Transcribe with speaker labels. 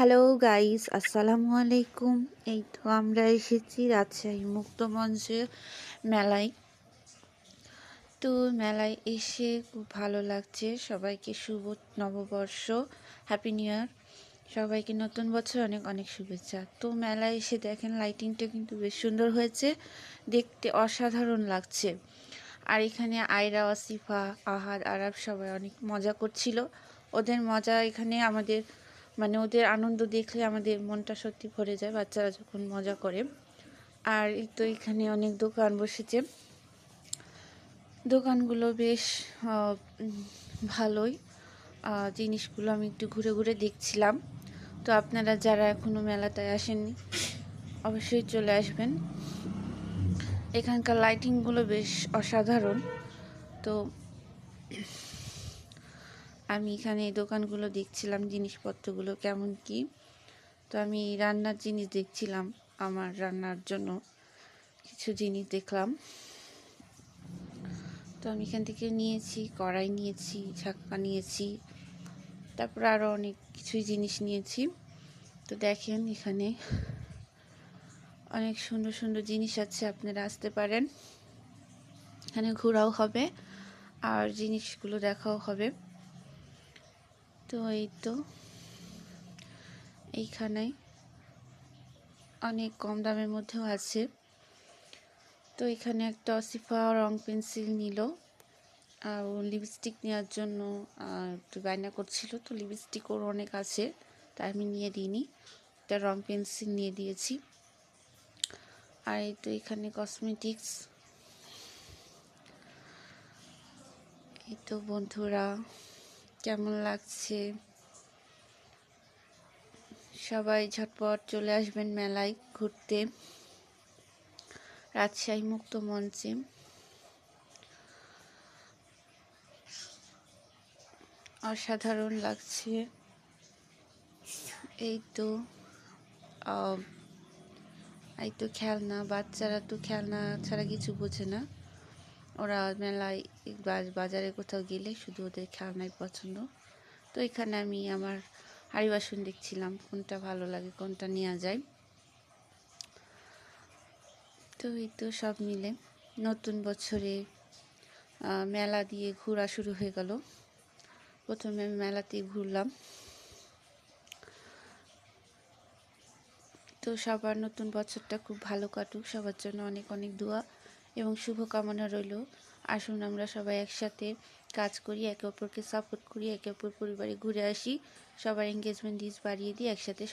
Speaker 1: Hello guys আসসালামু আলাইকুম এই তো আমরা এসেছি রাজশাহী মুক্ত মঞ্চের মেলায়। তো মেলায় এসে খুব ভালো লাগছে। সবাইকে শুভ নববর্ষ হ্যাপি নিউ ইয়ার সবাইকে নতুন বছর অনেক অনেক শুভেচ্ছা। তো মেলায় এসে দেখেন লাইটিংটা কিন্তু বেশ সুন্দর হয়েছে। দেখতে অসাধারণ লাগছে। আর এখানে আয়রা আসিফা আহাদ আরব সবাই অনেক মজা করছিল। ওদের মজা এখানে আমাদের মানে ওদের আনন্দ দেখলে আমাদের মনটা সত্যি ভরে যায় বাচ্চারা যখন মজা করে। আর এই তো এখানে অনেক দোকান বসেছে। দোকানগুলো বেশ ভালোই। জিনিসগুলো আমি একটু ঘুরে ঘুরে দেখছিলাম। তো আপনারা যারা এখনও মেলাটায় আসেননি, অবশ্যই চলে আসবেন। এখানকার লাইটিংগুলো বেশ অসাধারণ। তো আমি এখানে এই দোকানগুলো দেখছিলাম, জিনিসপত্রগুলো কেমন কি। তো আমি রান্নার জিনিস দেখছিলাম, আমার রান্নার জন্য কিছু জিনিস দেখলাম। তো আমি এখান থেকে নিয়েছি, কড়াই নিয়েছি, ঝাক্কা নিয়েছি, তারপর আরও অনেক কিছুই জিনিস নিয়েছি। তো দেখেন এখানে অনেক সুন্দর সুন্দর জিনিস আছে, আপনারা আসতে পারেন। এখানে ঘোরাও হবে, আর জিনিসগুলো দেখাও হবে। তো এই তো। এইখানে অনেক কম দামের মধ্যেও আছে। তো এখানে একটা অসিফা রং পেন্সিল নিল আর লিপস্টিক নেওয়ার জন্য একটু বায়না করছিল, তো লিপস্টিক ওর অনেক আছে, তাই আমি নিয়ে দিইনি। একটা রং পেন্সিল নিয়ে দিয়েছি। আর এই তো এখানে কসমেটিক্স এই তো বন্ধুরা কেমন লাগছে? সবাই ঝটপট চলে আসবেন মেলায় ঘুরতে। রাজশাহী মুক্ত মঞ্চে। অসাধারণ লাগছে। এই তো এই তো খেলনা, বাচ্চারা তো খেলনা ছাড়া কিছু বোঝে না। ওরা মেলায় বাজারে কোথাও গেলে শুধু ওদের খেলনাই পছন্দ। তো এখানে আমি আমার হাড়ি বাসন দেখছিলাম, কোনটা ভালো লাগে কোনটা নেওয়া যায়। তো এই তো সব মিলে নতুন বছরে মেলা দিয়ে ঘোরা শুরু হয়ে গেল। প্রথমে আমি মেলাতেই ঘুরলাম। তো সবার নতুন বছরটা খুব ভালো কাটুক, সবার জন্য অনেক অনেক দোয়া। এবং শুভকামনা রইল। আসুন আমরা সবাই একসাথে কাজ করি, একে অপরকে সাপোর্ট করি, একে অপর পরিবারে ঘুরে আসি। সবার এঙ্গেজমেন্ট ডিস বাড়িয়ে দিই, একসাথে